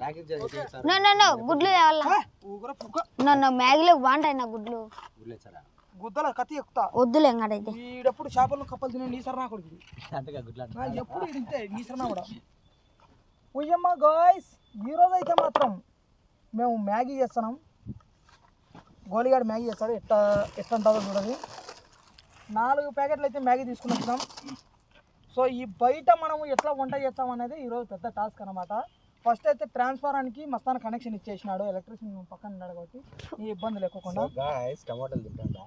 No no no గుడ్లు కావాలా ఊగుర పుక్క no no మ్యాగీలో బాగుంటాయి నా గుడ్లు గుద్దల కత్తి ఎక్కుతా. వద్దులే ఎంగడైతే ఈడప్పుడు చేపలను కప్పలు తినే నీసర నా కొడుకు ఇది. అంతగా గుడ్లు ఆ, ఎప్పుడు నీసర నా కూడా. ఉయ్యమ్మ గాయ్స్ ఈరోజు అయితే మాత్రం మేము మ్యాగీ చేస్తున్నాం. గోలిగాడు మ్యాగీ చేస్తాడు ఎట్లా ఎట్లా ఉంటుందో చూడండి. నాలుగు ప్యాకెట్లు అయితే మ్యాగీ తీసుకుని వచ్చినాం. సో ఈ బయట మనము ఎట్లా వంట చేస్తాం అనేది ఈరోజు పెద్ద టాస్క్ అనమాట ఫస్ట్ అయితే ట్రాన్స్ఫారానికి మస్తాన కనెక్షన్ ఇచ్చేసినాడు. ఎలక్ట్రిషియన్ పక్కన ఉన్నాడు కాబట్టి ఈ ఇబ్బంది లేకుండా. గాయస్ టమాటాలు తింటాడా?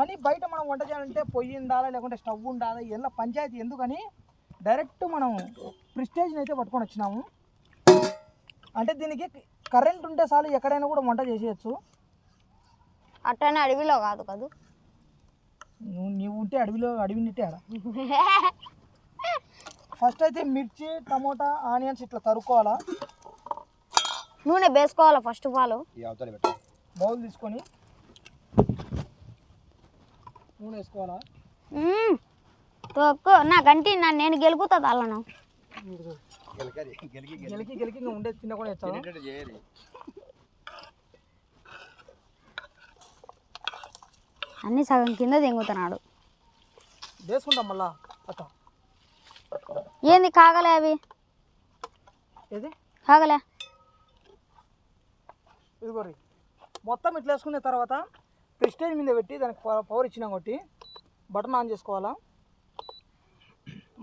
అని బయట మనం వంట చేయాలంటే పొయ్యి ఉండాలా లేకుంటే స్టవ్ ఉండాలా ఇలా పంచాయతీ ఎందుకని డైరెక్ట్ మనం ప్రిస్టేజ్ని అయితే పట్టుకొని వచ్చినాము. అంటే దీనికి కరెంట్ ఉంటే చాలు ఎక్కడైనా కూడా వంట చేసేయచ్చు. అట్టనే అడవిలో కాదు కాదు? నువ్వు నీవు ఉంటే అడవిలో అడవినిట్టే ఆడ. ఫస్ట్ అయితే మిర్చి టమోటా ఆనియన్స్ ఇట్లా తరుక్కోవాలా? నూనె వేసుకోవాలా ఫస్ట్ ఆఫ్ ఆల్ ఈ అవతల పెట్టు. బౌల్ తీసుకొని నూనె వేసుకోవాలా? తొక్కు. నా గంటి నా నేను గెలుపుతా అల్లను గెలకరి గెలికి గెలికి. గెలికి ఇంకా ఉండే చిన్న కూడా వేస్తాను అన్ని సగం కింద దింగుతున్నాడు వేసుకుంటాం మళ్ళా. అట్ట. ఏంది కాగలే అవి? ఏది? కాగలే. ఇదిగోరి మొత్తం ఇట్లా వేసుకున్న తర్వాత ప్రెస్టేజ్ మీద పెట్టి దానికి పవర్ ఇచ్చినాం కొట్టి బటన్ ఆన్ చేసుకోవాలా?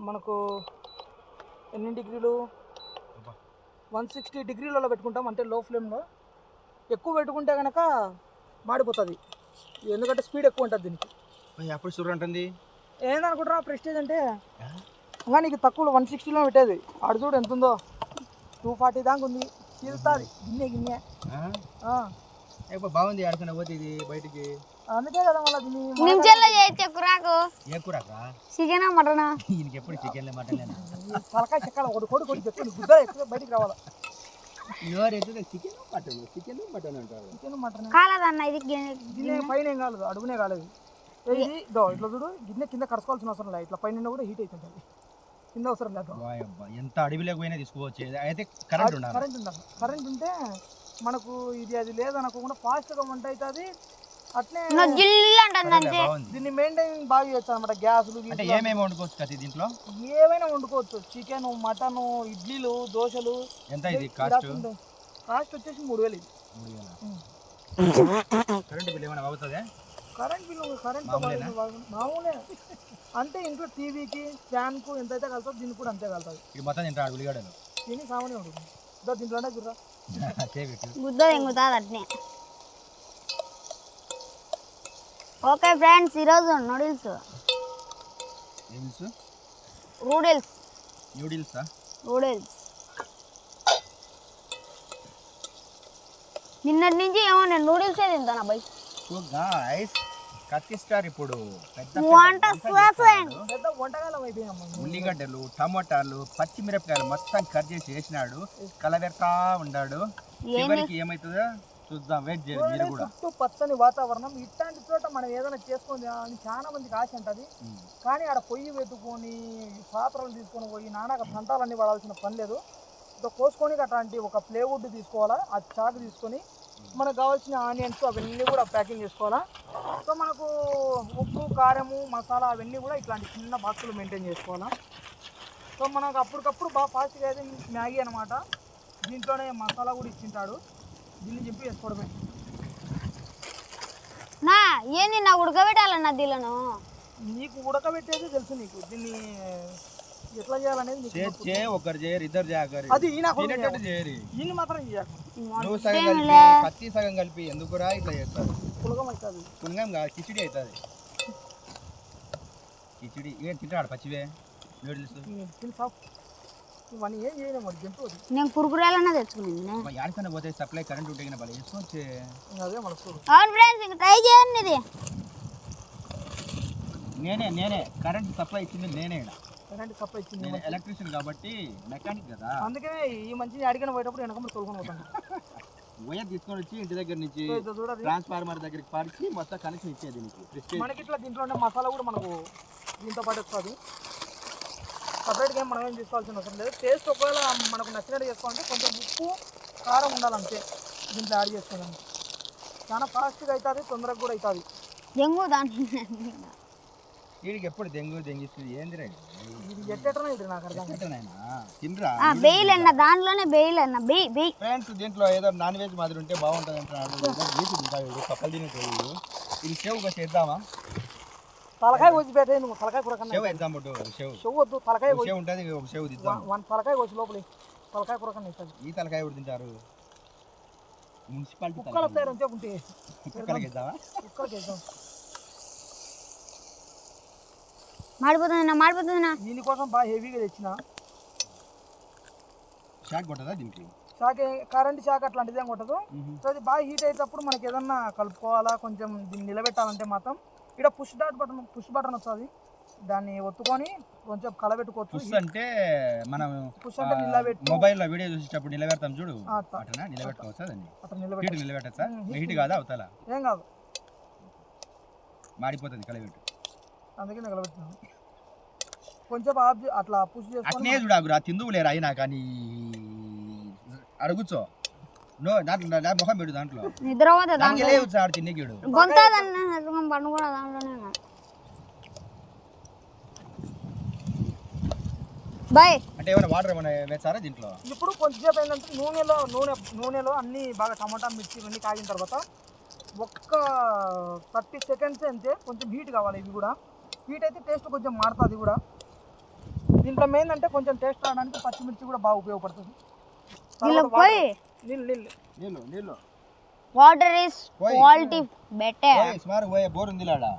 మనకు ఎన్ని డిగ్రీలు? వన్ సిక్స్టీ డిగ్రీలలో పెట్టుకుంటాం అంటే లో. ఫ్లేమ్లో ఎక్కువ పెట్టుకుంటే కనుక మాడిపోతుంది. ఎందుకంటే స్పీడ్ ఎక్కువ ఉంటుంది దీనికి. అప్పుడు ఏందనుకుంటారా ప్రెస్టేజ్ అంటే? నీకు తక్కువ వన్ సిక్స్టీలో పెట్టేది. ఆడు చూడు ఎంత ఉందో టూ ఫార్టీ దాకా ఉంది. తీరుతుంది. గిన్నె గిన్నె. ఆ. బాగుంది ఆడుకున్న పోతే ఇది బయటికి. అందుకే కదా మళ్ళీ దీన్ని నిమిషంలో చేయొచ్చు కురాకు ఏ కూరకా చికెనా మటనా? ఈయనకి ఎప్పుడు చికెన్ మటన్ తలకాయ చెక్కాలి ఒకటి కొడు కొడు చెప్తాను గుద్దలు ఎక్కువ బయటికి రావాలి. ఎవరు ఎత్తుతే చికెన్ మటన్? చికెన్ మటన్ అంటారు. Chicken mutton. కాలేదన్న ఇది గిన్నె- పైన ఏం కాలేదు అడుగునే కాలేదు. ఇది దో ఇట్లా చూడు గిన్నె కింద కడుకోవాల్సిన అవసరం లేదు. ఇట్లా పైన కూడా హీట్ అవుతుంది కింద అవసరం లేదు. వాయబ్బా, ఎంత అడవిలోకి పోయినా తీసుకోవచ్చు. అయితే కరెంట్ ఉండాలి కరెంట్ ఉండాలి. కరెంట్ ఉంటే మనకు ఇది అది లేదనుకోకుండా ఫాస్ట్గా వంట అవుతుంది అంటుంది అంతే. బాగుంది దీన్ని మెయింటైన్ బాగా చేయొచ్చు అనమాట గ్యాసులు అంటే ఏమేమి వండుకోవచ్చు కదా దీంట్లో? ఏవైనా వండుకోవచ్చు. చికెన్ మటన్ ఇడ్లీలు దోశలు. ఎంత ఇది కాస్ట్ కాస్ట్ వచ్చేసి మూడు వేలు ఇది. మూడు వేల? కరెంట్ బిల్ ఏమైనా అవుతుందా కరెంట్ బిల్లు కరెంట్ మామూలేనా? మామూలే. అంటే ఇంట్లో టీవీకి ఫ్యాన్కు ఎంత అయితే కలుగుతుంది దీనికి కూడా అంతే కలుగుతుంది ఇది మొత్తం తింటాడు ఉల్లిగడ్డలు. దీనికి సామాన్యం ఉంటుంది. ఇదో దీంట్లోనే గుద్ద దింగుతుంది అట్నే. ఓకే ఫ్రెండ్స్ ఈరోజు నూడిల్స్. నూడిల్స్ రూడిల్స్ నూడిల్సా. నూడిల్స్? నిన్నటి నుంచి ఏమో నేను నూడిల్సే తింటాను అబ్బాయి సో గాయ్స్. కత్తిస్తారు ఇప్పుడు పెద్ద వంట వంటకాలం ఉల్లిగడ్డలు టమోటాలు పచ్చిమిరపకాయలు మొత్తం కట్ చేసి వేసినాడు. కలబెడతా ఉన్నాడు చివరికి ఏమవుతుందో చూద్దాం వెయిట్ చేయండి మీరు కూడా. చుట్టూ పచ్చని వాతావరణం. ఇట్లాంటి చోట మనం ఏదైనా చేసుకొని అని చాలా మందికి ఆశ ఉంటుంది. కానీ ఆడ పొయ్యి పెట్టుకొని పాత్రలు తీసుకొని పోయి నానాక సంతాలన్నీ పడాల్సిన పని లేదు. కోసుకొని అట్లాంటి ఒక ప్లేవుడ్ తీసుకోవాలా? ఆ చాకు తీసుకొని మనకు కావాల్సిన ఆనియన్స్ అవన్నీ కూడా ప్యాకింగ్ చేసుకోవాలా? సో మనకు ఉప్పు కారము మసాలా అవన్నీ కూడా ఇట్లాంటి చిన్న బాక్సులు మెయింటైన్ చేసుకోవాలా. సో మనకు అప్పటికప్పుడు బాగా ఫాస్ట్గా అయితే మ్యాగీ అనమాట దీంట్లోనే మసాలా కూడా ఇచ్చింటాడు. దీన్ని చింపి వేసుకోవడమే నా ఏంది నా ఉడకబెట్టాలన్న దీలను నీకు ఉడకబెట్టేది తెలుసు నీకు. దీన్ని ఎట్లా చేయాలనేది చే మొత్తం- చే ఒకరు చేయరు ఇద్దరు చేయరు అది ఈయన కొడుకు తినేటట్టు చేయరు. ఈయన మాత్రం చేయకు నువ్వు సగం కలిపి. కత్తి సగం కలిపి ఎందుకురా ఇట్లా చేస్తారు పులగం అవుతుంది. కాదు కిచిడి అవుతుంది. కిచిడి ఏం తింటాడు పచ్చివే? నూడిల్స్. నేను కురుకురేలన్నా యాడికైనా పోతే సప్లై కరెంట్ ఉంటే భలే అవును ఫ్రెండ్స్ ఇంక ట్రై చేయండి ఇది. నేనే నేనే కరెంట్ సప్లై ఇచ్చింది నేనే. కరెంట్ సప్లై ఇచ్చింది? నేను ఎలక్ట్రీషియన్ కాబట్టి మెకానిక్ కదా. అందుకే ఈ మంచి అడిగిన పోయేటప్పుడు వెనక తోలుకొని పోతాను. వైర్ తీసుకొని వచ్చి ఇంటి దగ్గర నుంచి ట్రాన్స్ఫార్మర్ దగ్గరికి పరిచి మొత్తం కనెక్షన్ ఇచ్చేది నీకు. మనకి ఇట్లా దీంట్లో ఉండే మసాలా కూడా మనకు దీంతో పాటు వస్తుంది. సపరేట్గా మనం ఏం చేసుకోవాల్సిన అవసరం లేదు. టేస్ట్ ఒకవేళ మనకు నచ్చినట్టు చేసుకోవాలంటే కొంచెం ఉప్పు కారం ఉండాలంతే దీంట్లో యాడ్ చేసుకోవడానికి. చాలా ఫాస్ట్గా అవుతుంది తొందరగా కూడా అవుతుంది. వీడికి ఎప్పుడు దెంగు దెంగిస్తుంది ఏందిరా ఇది? ఇది ఎట్టేటనే ఇది నాకు అర్థం? తినరా ఆ బెయిల్ అన్న దాంట్లోనే బెయిల్ అన్న బెయ్ బెయ్ ఫ్రెండ్స్ దీంట్లో ఏదో నాన్ వెజ్ మాదిరి ఉంటే బాగుంటుంది అంటున్నాడు వీటి తింటాడు కప్పలు తినేటోడు ఇది సేవ్ కూడా చేద్దామా? తలకాయ కోసి పెట్టే నువ్వు తలకాయ కూర కన్నా. సేవ్ వేద్దాం బట్టు సేవ్ చెవు వద్దు తలకాయ సేవ్ ఉంటుంది ఒక సేవ్ తిద్దాం వన్ తలకాయ కోసి లోపలి. తలకాయ కూర కన్నా ఇస్తుంది ఈ తలకాయ కూడా తింటారు? మున్సిపాలిటీ కుక్కలు వస్తాయి అంతే ఉంటే. కుక్కలకి ఇద్దామా? కుక్కలకి వేద్దాం మాడిపోతుంది నా మాడిపోతుంది నా దీనికోసం బాగా హెవీగా తెచ్చిన. షాక్ కొట్టదా దీనికి? షాక్ కరెంట్ షాక్ అట్లాంటిది ఏం కొట్టదు. సో అది బాగా హీట్ అయ్యేటప్పుడు మనకి ఏదన్నా కలుపుకోవాలా కొంచెం దీన్ని నిలబెట్టాలంటే మాత్రం. ఇక్కడ push dot button push button వస్తుంది. దాన్ని ఒత్తుకొని కొంచెం కలబెట్టుకోవచ్చు. పుష్ అంటే మనం పుష్ అంటే నిలబెట్టు. మొబైల్లో వీడియో చూసేటప్పుడు నిలబెడతాం చూడు. అట్లా. నిలబెట్టుకోవచ్చా దాన్ని? అట్లా నిలబెట్టు. నిలబెట్టచ్చా? హీట్ కాదా అవతల? ఏం కాదు. మాడిపోతుంది కలబెట్టు. అందుకే నేను కొంచెం అట్లా పుష్ చేసుకొని అట్నే చూడాగురా తిందువు లేరా అయినా కానీ అడుగుచో నో దాంట్లో నా ముఖం పెట్టు దాంట్లో. నిద్ర దానికి దాంట్లో లేవు సార్ తిన్నగీడు గొంతదన్న పండు కూడా దాంట్లోనే ఉంది. బాయ్. అంటే ఏమైనా వాటర్ ఏమైనా వేస్తారా దీంట్లో? ఇప్పుడు కొంచెంసేపు ఏంటంటే నూనెలో నూనె నూనెలో అన్ని బాగా టమాటా మిర్చి ఇవన్నీ కాగిన తర్వాత ఒక్క థర్టీ సెకండ్స్ అంతే కొంచెం హీట్ కావాలి ఇవి కూడా. హీట్ అయితే టేస్ట్ కొంచెం మారుతుంది కూడా. దీంట్లో మెయిన్ అంటే కొంచెం టేస్ట్ రావడానికి పచ్చిమిర్చి కూడా బాగా ఉపయోగపడుతుంది. నీళ్ళు తర్వాత పోయి. నీళ్ళు నీళ్ళు. నీళ్ళు నీళ్ళు. వాటర్ పోయి. క్వాలిటీ బెటర్ ఓయ్, సుమారు పోయే బోర్ ఉంది లాడా?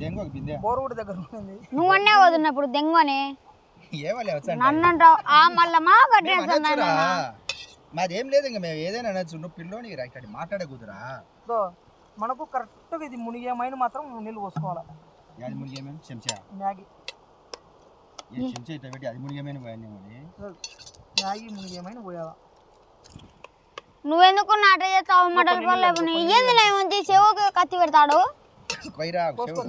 దెంగు ఒక బిందె. బోర్ కూడా దగ్గర ఉంది. నువ్వు అన్నే వదిలినప్పుడు దెంగు అని. నన్ను అంటావు ఆ మళ్ళా మా మాదేం లేదు ఇంకా మేము ఏదైనా అనొచ్చు. నువ్వు పిల్లోని రా ఇక్కడ మాట్లాడే కుదురా సో మనకు కరెక్ట్గా ఇది మునిగేమైన మాత్రం నీళ్ళు పోసుకోవాలి. అది మునిగేమేమి చెంచా. మ్యాగీ. చెంచా ఇట్లా పెట్టి అది మునిగేమని పోయాను మరి? మ్యాగీ మునిగేమైన పోయాలా నువ్వెందుకు నాట చేస్తావు మటల్ పళ్ళు ఏంది నేను చెవుకి కత్తి పెడతాడు?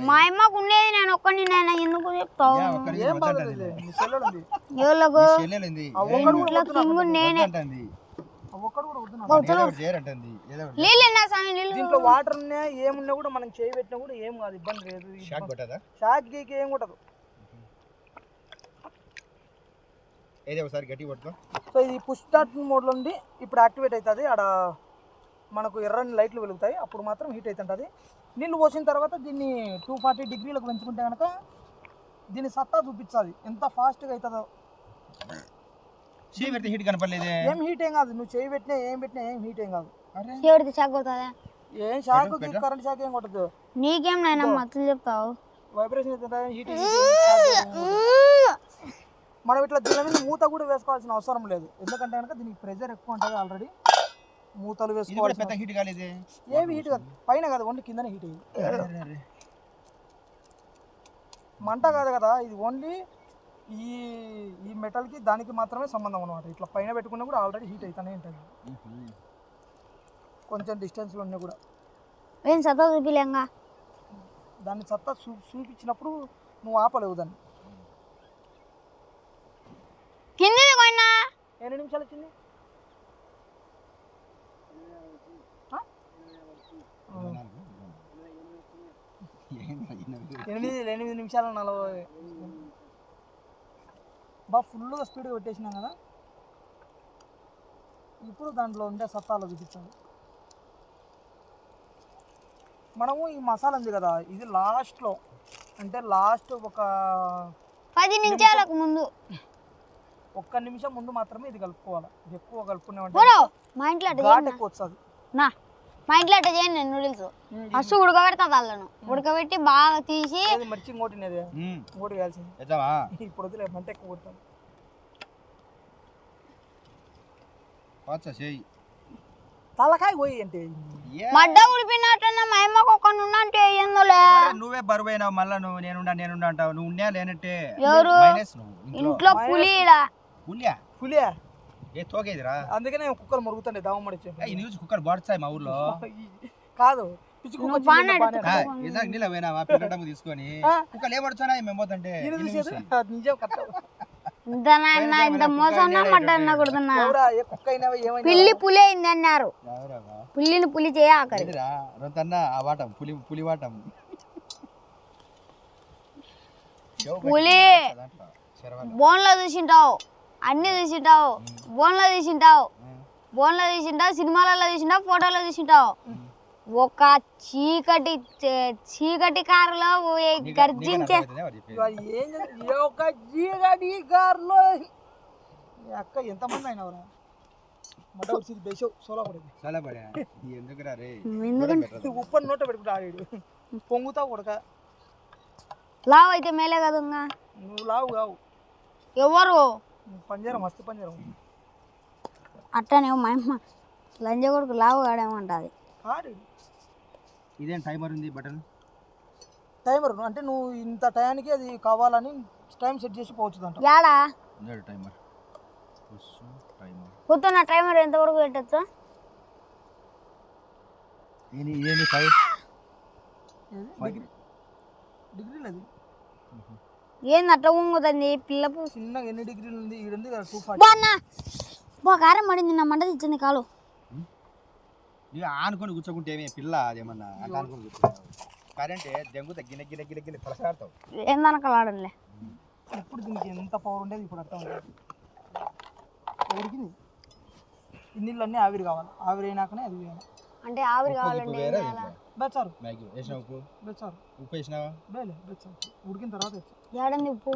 మా అమ్మకు ఉండేది నేను ఒక్కడిని నేను ఎందుకు చెప్తావు? ఎవరికి ఒక్కడు కింగు నేనే. ఒక్కడు దీంట్లో వాటర్ ఉన్నా ఏమున్నా కూడా మనం చేయి పెట్టినా కూడా ఏం కాదు ఇబ్బంది లేదు షాక్ కొట్టదా? షాక్ గీకి ఏం కొట్టదు. ఏదో ఒకసారి గట్టి పట్టుకో సో ఇది పుష్ స్టార్ట్ మోడ్లో ఉండి ఇప్పుడు యాక్టివేట్ అవుతుంది. ఆడ మనకు ఎర్రని లైట్లు వెలుగుతాయి. అప్పుడు మాత్రం హీట్ అవుతుంటుంది. నీళ్ళు పోసిన తర్వాత దీన్ని టూ ఫార్టీ డిగ్రీలకు పెంచుకుంటే కనుక దీని సత్తా చూపించాలి. ఎంత ఫాస్ట్గా అవుతుందో. పెడితే హీట్ కనపడలేదే. ఏం హీట్ ఏం కాదు. నువ్వు చేయి పెట్టినా ఏం పెట్టినా ఏం హీట్ ఏం కాదు. ఏం షాక్. కరెంట్ షాక్ ఏం కొట్టదు. నీకేం నాయన మత్తులు చెప్తావు? వైబ్రేషన్ అవుతుందా హీట్ మనం ఇట్లా దీని మీద మూత కూడా వేసుకోవాల్సిన అవసరం లేదు. ఎందుకంటే కనుక దీనికి ప్రెజర్ ఎక్కువ ఉంటుంది ఆల్రెడీ మూతలు వేసుకోవాల్సిన పెద్ద హీట్ కాలేదే ఏమి హీట్ కాదు. పైన కాదు ఓన్లీ కిందనే హీట్ అయ్యింది. మంట కాదు కదా ఇది ఓన్లీ ఈ ఈ మెటల్కి దానికి మాత్రమే సంబంధం అనమాట ఇట్లా పైన పెట్టుకున్నా కూడా ఆల్రెడీ హీట్ అవుతానే ఉంటుంది. కొంచెం డిస్టెన్స్లో ఉన్నా కూడా. ఏం సత్తా చూపిలేంగా దాన్ని సత్తా చూ చూపించినప్పుడు నువ్వు ఆపలేవు దాన్ని. కిందిది కొన్నా. ఎన్ని నిమిషాలు వచ్చింది ఎనిమిది. ఎనిమిది నిమిషాలు నలభై. బా ఫుల్గా స్పీడ్గా పెట్టేసినాం కదా. ఇప్పుడు దాంట్లో ఉండే సత్తాలో చూపించాలి మనము ఈ మసాలా ఉంది కదా ఇది లాస్ట్లో అంటే లాస్ట్ ఒక పది నిమిషాలకు ముందు. ఒక్క నిమిషం ముందు మాత్రమే ఇది కలుపుకోవాలి. ఇది ఎక్కువ కలుపుకునేవంటే పోరో మా ఇంట్లో అట్ట ఘాట్ చేయను. ఎక్కువ వస్తుంది నా మా ఇంట్లో అట్ట చేయను నేను నూడిల్స్ ఫస్ట్ ఉడకబెడతా వాళ్ళను. ఉడకబెట్టి బాగా తీసి మర్చి ఇంకోటినేది మ్మ్. ఇంకోటి వేయాల్సింది ఇప్పుడు వదిలే మంట ఎక్కువ కొడతాను. చేయి తలకాయ పోయి అంటే ఏ, మడ్డ ఉడిపినట్టున్న మా అమ్మకు ఒక నుండంటే ఏందోలే? మరి నువ్వే బరువైనావు మళ్ళా నువ్వు నేనుండా నేనుండా అంటావు. నువ్వు ఉన్నా లేనంటే ఎవరు? మైనస్ నువ్వు ఇంట్లో. ఉల్యా పులియా ఏ తోగేదిరా అందుకనే కుక్కలు మురుగుతుండే ఏ, ఈ న్యూస్ కుక్కర్ బాడుస్తాయి మా ఊర్లో కాదు పిచ్చి కుక్క నీళ్ళ తీసుకొని. కుక్కలు మేము పోతుంటే నిజం పిల్లి పులి అయింది అన్నారు? పుల్లిని పులి ఆ వాటం పులి పులి వాటం పులి. బోన్లో చూసింటావు అన్ని చూసింటావు బోన్లో చూసింటావు బోన్లో చూసింటావు సినిమాలలో చూసింటావు ఫోటోలో చూసింటావు ఒక చీకటి చీకటి కారులో గర్జించే జీగడి గారిలో మీ అక్క ఎంతమంది నోట పొంగుతావు కొడక. లావ్ అయితే మేలే కదా. నువ్వు లావు కావు. ఎవరు? పంజరం మస్తు పంజరం. అట్టనే మా అమ్మ లంజ కొడుకు లావు ఆడేమంటది కాడు ఇదేం టైమర్ ఉంది బటన్? టైమర్ అంటే నువ్వు ఇంత టయానికి అది కావాలని టైం సెట్ చేసి పోవచ్చు అంట యాడా? టైమర్? Push timer. ఎంతవరకు పెట్టచ్చు? ఫైవ్? డిగ్రీ డిగ్రీలు అది ఏంది అట్లా ఊంగుతుంది పిల్లకు చిన్నగా ఎన్ని డిగ్రీలు ఉంది? ఈడుంది కదా టూ ఫార్టీ బాన్నా బా కారం పడింది నా మంట తెచ్చింది కాలు. ఇక ఆనుకొని కూర్చోకుంటే ఏమి పిల్ల అదేమన్నా అట్లా అనుకొని కూర్చున్నావు కరెంటే దెంగు తగ్గిన గిన గిన గిన పలసాడతావు ఏందనకలాడంలే ఇప్పుడు దీనికి ఎంత పవర్ ఉండేది? ఇప్పుడు అర్థం ఉడికింది ఈ నీళ్ళన్నీ ఆవిరి కావాలి. ఆవిరి అయినాకనే అది అంటే ఆవిరి కావాలండి. బెచ్చారు. మ్యాగీ వేసినావు ఉప్పు? బెచ్చారు. ఉప్పు వేసినావా? బేలే బెచ్చారు. ఉడికిన తర్వాత. ఏడంది ఉప్పు?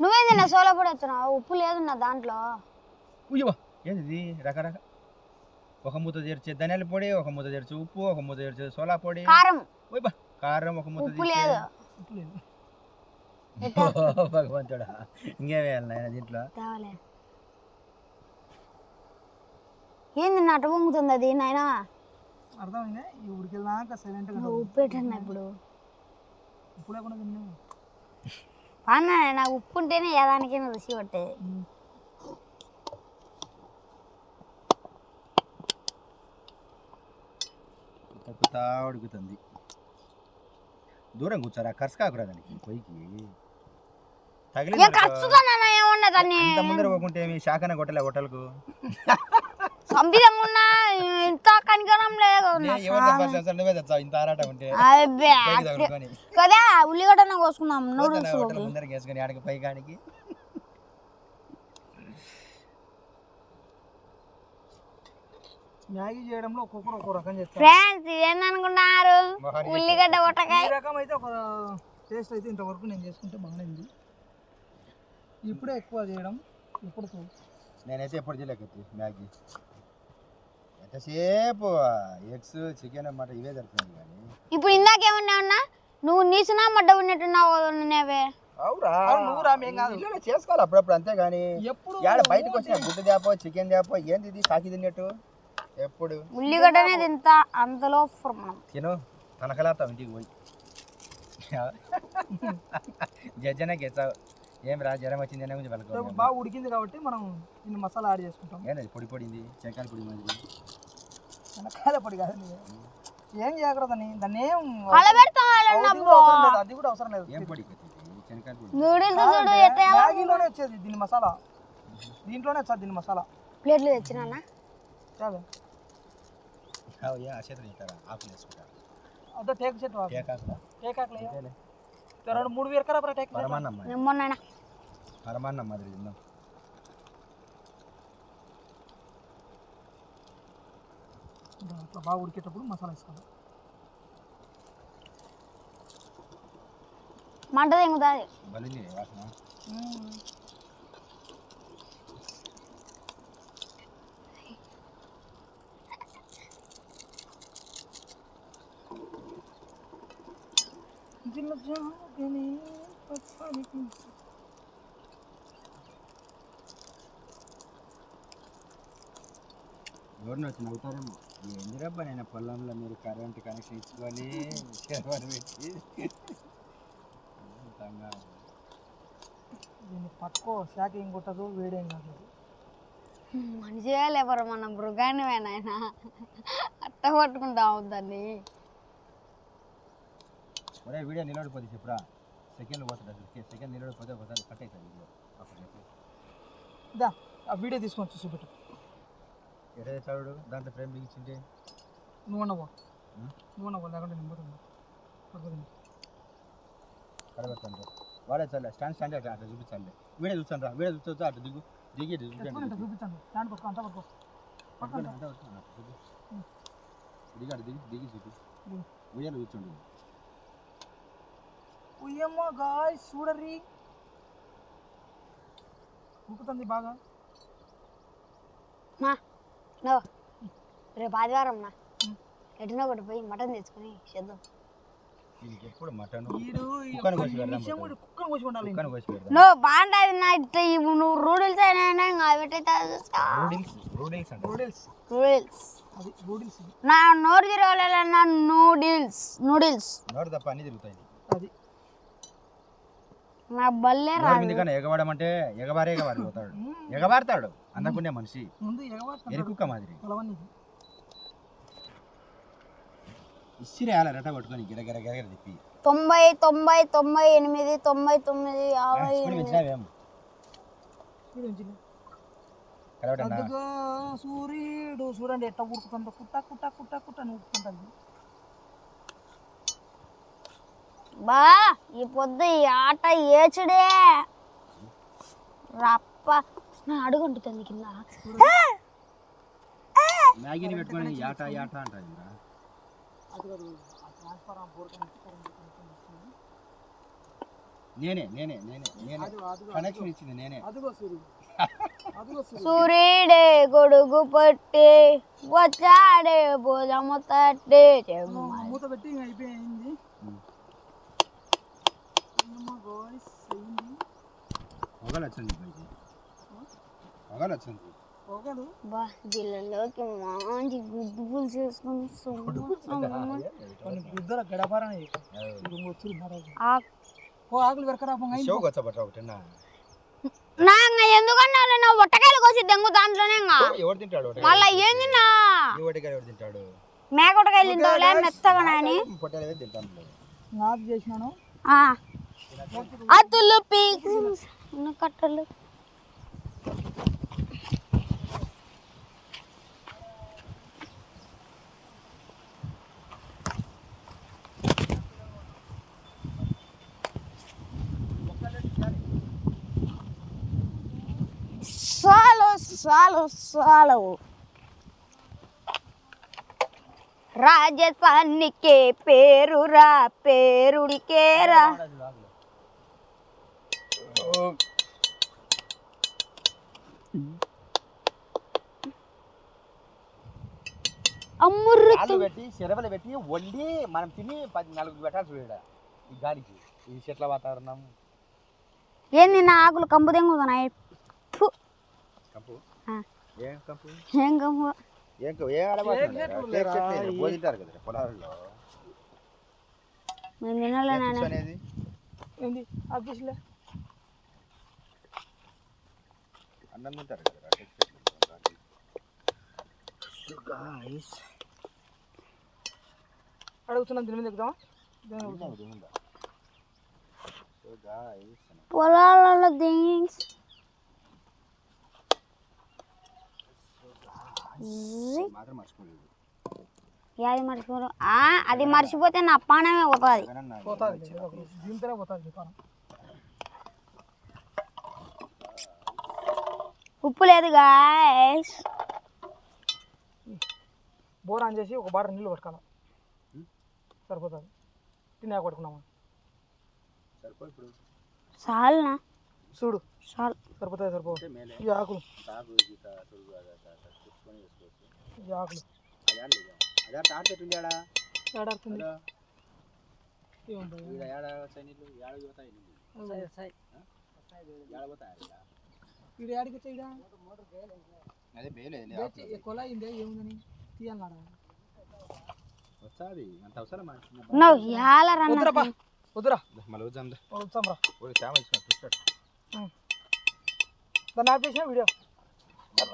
నువ్వేంది నా సోలో పొడి వచ్చినావు? ఉప్పు లేదు నా దాంట్లో. ఉయ్యవా ఏంది రకరక ఒక మూత తెరిచే ధనియాల పొడి ఒక మూత తెరిచి ఉప్పు ఒక మూత తెరిచి సోలా పొడి. కారం. కారం ఒక మూత ఉప్పు లేదు. ఉప్పు లేదు. భగవంతుడా. ఇంకేం వేయాలి నాయన దీంట్లో? ఏంది నట పొంగుతుంది అది నాయనా? అర్థమైందా? ఈ ఉడికిదాకా సైలెంట్గా నువ్వు ఉప్పు పెట్టన్నా ఇప్పుడు. ఉప్పు లేకుండా అన్న నాకు ఉప్పు ఉంటేనే ఏదానికైనా రుచి పట్టేది. ఉడుకుతుంది. దూరం కూర్చోరా ఖర్చు కాకురా దానికి పొయ్యికి తగిలి ఏమన్నా దాన్ని? ముందర పోకుంటే ఏమి శాఖన కొట్టలే హోటల్కు? సంపితంగా ఇంత కనికరం లేదు నువ్వే తెచ్చావు ఇంత ఆరాటం ఉంటే. కదా ఉల్లిగడ్డ కోసుకుందాం పోతున్నా నూడిల్స్ హోటల్ ముందరకి వేసుకొని ఆడికి పై కాడికి. మ్యాగీ చేయడంలో ఒక్కొక్కరు ఒక్కో రకం చేస్తారు. ఫ్రెండ్స్ ఏందనుకున్నారు మొహానికి ఉల్లిగడ్డ ఈ ఉట్టకాయ రకం అయితే ఒక టేస్ట్ అయితే ఇంతవరకు నేను చేసుకుంటే బాగానే ఉంది. ఇప్పుడే ఎక్కువ చేయడం ఇప్పుడు. నేనైతే ఎప్పుడు చేయలేకత్తి మ్యాగీ. ఎంతసేపు ఎగ్స్ చికెన్ అన్నమాట ఇవే సరిపోయింది కానీ. ఇప్పుడు ఇందాకేమన్నా ఉన్నా నువ్వు నీసునా మడ్డ ఉన్నట్టున్నావు నేవే అవురా. అవును, నువ్వు రా, మేం కాదు. చేసుకోవాలి అప్పుడప్పుడు అంతే కానీ ఎప్పుడు యాడ బయటకు వచ్చిన గుడ్డు తేపో చికెన్ తేపో ఏంది ఇది? కాకి తిన్నట్టు? ఎప్పుడు? ఉల్లిగడ్డనే తింటా అంతలో మనం తిను. తనకలాడతావు ఇంటికి పోయి. జజ్జనే గెచ్చావు ఏం రా జ్వరం వచ్చింది అనే గురించి బాగా ఉడికింది కాబట్టి మనం మసాలా యాడ్ చేసుకుంటాం. ఏంది పొడి పొడింది చెనకాయల పొడి మాదిరి వెనకాల పొడి కాదు ఏం చేయకూడదని దాన్ని ఏం అది కూడా అవసరం లేదు. మ్యాగీలోనే వచ్చేది దీని మసాలా. దీంట్లోనే వచ్చేది దీని మసాలా. ప్లేట్లు తెచ్చినా చాలా. అదే టేక్ చెట్టు. టేకాకులా టేక్ రెండు మూడు వేరకరా టేక్ చెట్టు. పరమాన్నం మాదిరి తిందాం. బాగా ఉడికేటప్పుడు మసాలా వేసుకోవాలి మంట తెంగుతుంది బలింది వాసన జిల్ల జాగని పచ్చనికి ఎవరిని వచ్చి నవ్వుతారేమో? ఎందుకబ్బా నేను పొలంలో మీరు కరెంట్ కనెక్షన్ ఇచ్చుకొని పెట్టి. దీన్ని పట్టుకో శాఖ ఏం కొట్టదు వేడేం కాదు. మంచిగా లేవరు మన మృగాన్ని నాయన. అట్ట పట్టుకుంటాం దాన్ని ఒరే వీడియో నిలబడిపోతే చెప్పురా? సెకండ్ పోతుంది సెకండ్ నిలబడిపోతే ఒకసారి కట్ అవుతుంది వీడియో. ఆ వీడియో తీసుకొని వచ్చి చూపెట్టు. ఎక్కడ చదువుడు దాంట్లో ఫ్రేమ్ బిగించింటే నువ్వు ఉం? నువ్వు ఉండవు లేకుంటే నేను పోతుంది పడుతుంది కడబెట్టండి వాడే చాలే స్టాండ్ స్టాండ్ అట్లా అట్లా చూపించండి వీడియో చూస్తాను రా వీడియో చూస్తూ అట్లా దిగు. దిగి చూపించండి స్టాండ్ పట్టుకో అంతా చూపి. దిగి అటు దిగి దిగి చూపి ఉం. వీడియోలో కూర్చోండి ఉయ్యమ్మ గాయ్ చూడర్రి. ఉక్కుతుంది బాగా. నా రేపు ఆదివారం నా ఎటునో ఒకటి పోయి మటన్ తెచ్చుకొని చేద్దాం. ఎప్పుడు మటన్? నువ్వు బాగుంటుంది నా ఇట్లా నువ్వు రూడిల్స్ అయినా రూడిల్స్ నూడిల్స్ రూడిల్స్. అది నూడిల్స్. నా నోరు తిరగలేనా నూడిల్స్ నూడిల్స్. నోరు తప్ప అన్ని తిరుగుతాయి. అది. నా బల్లే రాదు. ఎగబడమంటే ఎగబారే ఎగబారి పోతాడు ఎగబారుతాడు. అందకుండే మనిషి ఎరుకుక్క మాదిరి. పొలవన్నీ ఇసిరి వేయాలి రెట పట్టుకొని గిర గిర గిర గిర తిప్పి. తొంభై తొంభై తొంభై ఎనిమిది తొంభై తొమ్మిది యాభై సూర్యుడు చూడండి ఎట్ట ఉరుకుతుందో. కుట్ట కుట్ట కుట్ట కుట్ట అని ఉరుకుతుంటుంది. బా ఈ పొద్దు ఈ ఆట ఏచుడే. రప్ప. నా అడుగుంటుంది కింద. మ్యాగీని పెట్టుకొని యాట యాట అంటారు నేనే నేనే నేనే నేనే. కనెక్షన్ ఇచ్చింది నేనే. సూర్యుడు. గొడుగు పట్టి వచ్చాడే భుజము తట్టి. మూత పెట్టి అయిపోయింది పొగలు వచ్చింది పైకి పొగలు వచ్చింది పొగలు బా జిల్లాలోకి మంచి గుడ్డు పులుసు చేసుకుని సొమ్ము సొమ్ము. కొన్ని గుద్దల గడపారని ఇది వచ్చి ఆ- ఓ ఆకులు వెరకరా పొంగ షోకి వచ్చా ఒకటిన్నా నా ఇంగ ఎందుకన్నా నేను ఒట్టకాయలు కోసి దెంగు దాంట్లోనే తింటాడు మళ్ళా తింటాడు? మేకొట్టకాయలు తింటావులే మెత్తగా నాని. నాకు చేసినాను. అతులు కట్టలు. చాలు చాలు రాజసానికే పేరురా పేరుడికేరా అమ్ముర్రు పెట్టి వండి మనం తిని పది నాలుగు పెట్టాలి చూడ ఈ గాలికి ఈ చెట్ల వాతావరణం. ఏంది నా ఆకులు ఫు. కంపు. ఏం కంపు? ఏం కంపు? ఏం క- ఏం ఆడబోతున్నారు పోతుంటారు కదా పొలాల్లో. నేను తినాలి అనేది? ఏంది? చేసిలే అన్నం తింటారు కదా. అడుగుతున్నాను దీని మీద ఎక్కుదామా? పొలాలలో థింగ్స్ మాత్రం మర్చిపోలేదు యాది మర్చిపోరు ఆ, అది మర్చిపోతే నా పానమే పోతుంది. ఉప్పు లేదు గాయస్ బోర్ ఆన్ చేసి ఒక బాటర్ నీళ్ళు పట్టుకోవాలి? సరిపోతుంది. తినే పట్టుకున్నామా సరిపో ఇప్పుడు. చాలునా? చూడు. చాలు సరిపోతుంది సరిపో ఈ ఆకులు. ఈ ఏడాడుతుంది. ఈడ? ఈడ వచ్చా ఏముందని? తీయాలన్నాడా వచ్చాది అంత నువ్వు వద్దురా మళ్ళీ వచ్చాం వచ్చాం రా కెమెరా ఇచ్చిన ట్విట్టర్ దాన్ని ఆఫ్ చేసిన వీడియో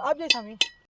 ఆఫ్ చేసామి